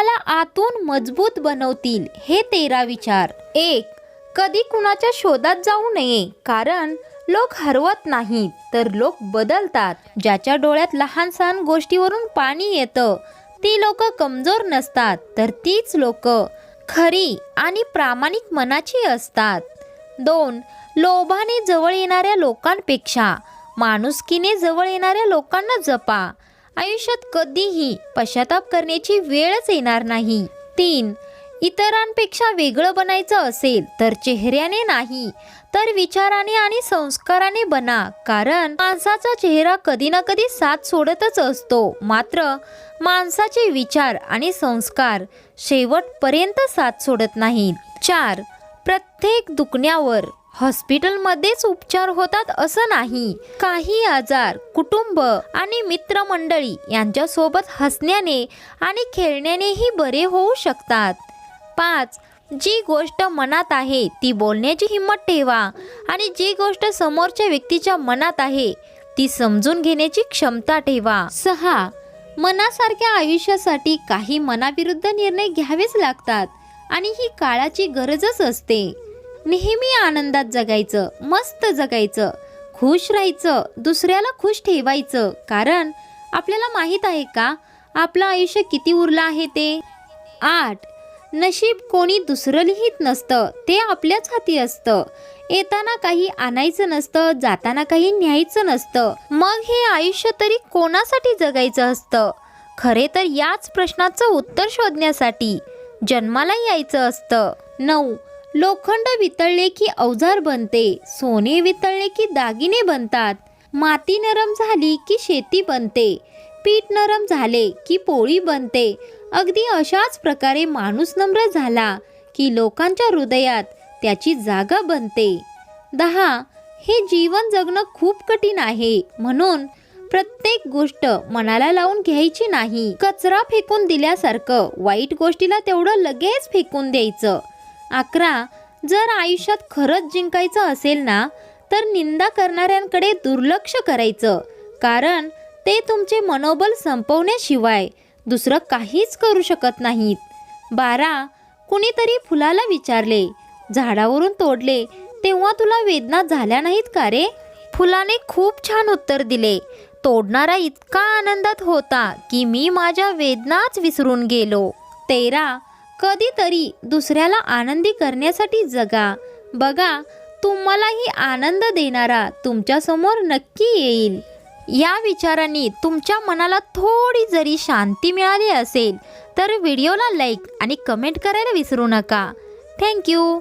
तुम्हाला आतून मजबूत बनवतील हे तेरा विचार. एक कधी कुणाच्या शोधात जाऊ नये कारण लोक हरवत नाहीत तर लोक बदलतात. ज्याच्या डोळ्यात लहान सहान गोष्टीवरून पाणी येतं ती लोक कमजोर नसतात तर तीच लोक खरी आणि प्रामाणिक मनाची असतात. दोन लोभाने जवळ येणाऱ्या लोकांपेक्षा माणुसकीने जवळ येणाऱ्या लोकांना जपा. आयुष्यात कधीही पश्चाताप करण्याची वेळच येणार नाही. तीन इतरांपेक्षा वेगळं बनायचं असेल तर चेहऱ्याने नाही तर विचाराने आणि संस्काराने बना. कारण माणसाचा चेहरा कधी ना कधी साथ सोडतच असतो. मात्र माणसाचे विचार आणि संस्कार शेवटपर्यंत साथ सोडत नाहीत. चार प्रत्येक दुखण्यावर हॉस्पिटलमध्येच उपचार होतात असं नाही. काही आजार कुटुंब आणि मित्रमंडळी यांच्यासोबत हसण्याने आणि खेळण्यानेही बरे होऊ शकतात. पाच जी गोष्ट मनात आहे ती बोलण्याची हिंमत ठेवा आणि जी गोष्ट समोरच्या व्यक्तीच्या मनात आहे ती समजून घेण्याची क्षमता ठेवा. सहा मनासारख्या आयुष्यासाठी काही मनाविरुद्ध निर्णय घ्यावेच लागतात आणि ही काळाची गरजच असते. नेहमी आनंदात जगायचं मस्त जगायचं खुश राहायचं दुसऱ्याला खुश ठेवायचं. कारण आपल्याला माहीत आहे का आपलं आयुष्य किती उरलं आहे ते? आठ. नशीब कोणी दुसरं लिहित नसतं ते आपल्याच हाती असतं. येताना काही आणायचं नसतं जाताना काही न्यायचं नसतं. मग हे आयुष्य तरी कोणासाठी जगायचं असतं? खरे तर याच प्रश्नाचं उत्तर शोधण्यासाठी जन्माला यायचं असतं. नऊ. लोखंड वितळले की अवजार बनते सोने वितळले की दागिने बनतात. माती नरम झाली की शेती बनते पीठ नरम झाले की पोळी बनते. अगदी अशाच प्रकारे माणूस नम्र झाला की लोकांच्या हृदयात त्याची जागा बनते. दहा हे जीवन जगणं खूप कठीण आहे. म्हणून प्रत्येक गोष्ट मनाला लावून घ्यायची नाही. कचरा फेकून दिल्यासारखं वाईट गोष्टीला तेवढं लगेच फेकून द्यायचं. अकरा जर आयुष्यात खरंच जिंकायचं असेल ना तर निंदा करणाऱ्यांकडे दुर्लक्ष करायचं. कारण ते तुमचे मनोबल संपवण्याशिवाय दुसरं काहीच करू शकत नाहीत. बारा कुणीतरी फुलाला विचारले झाडावरून तोडले तेव्हा तुला वेदना झाल्या नाहीत का रे? फुलाने खूप छान उत्तर दिले तोडणारा इतका आनंदात होता की मी माझ्या वेदनाच विसरून गेलो. तेरा कधीतरी दुसऱ्याला आनंदी करण्यासाठी जगा. बघा तुम्हालाही आनंद देणारा तुमच्यासमोर नक्की येईल. या विचारांनी तुमच्या मनाला थोडी जरी शांती मिळाली असेल तर व्हिडिओला लाईक आणि कमेंट करायला विसरू नका. थँक्यू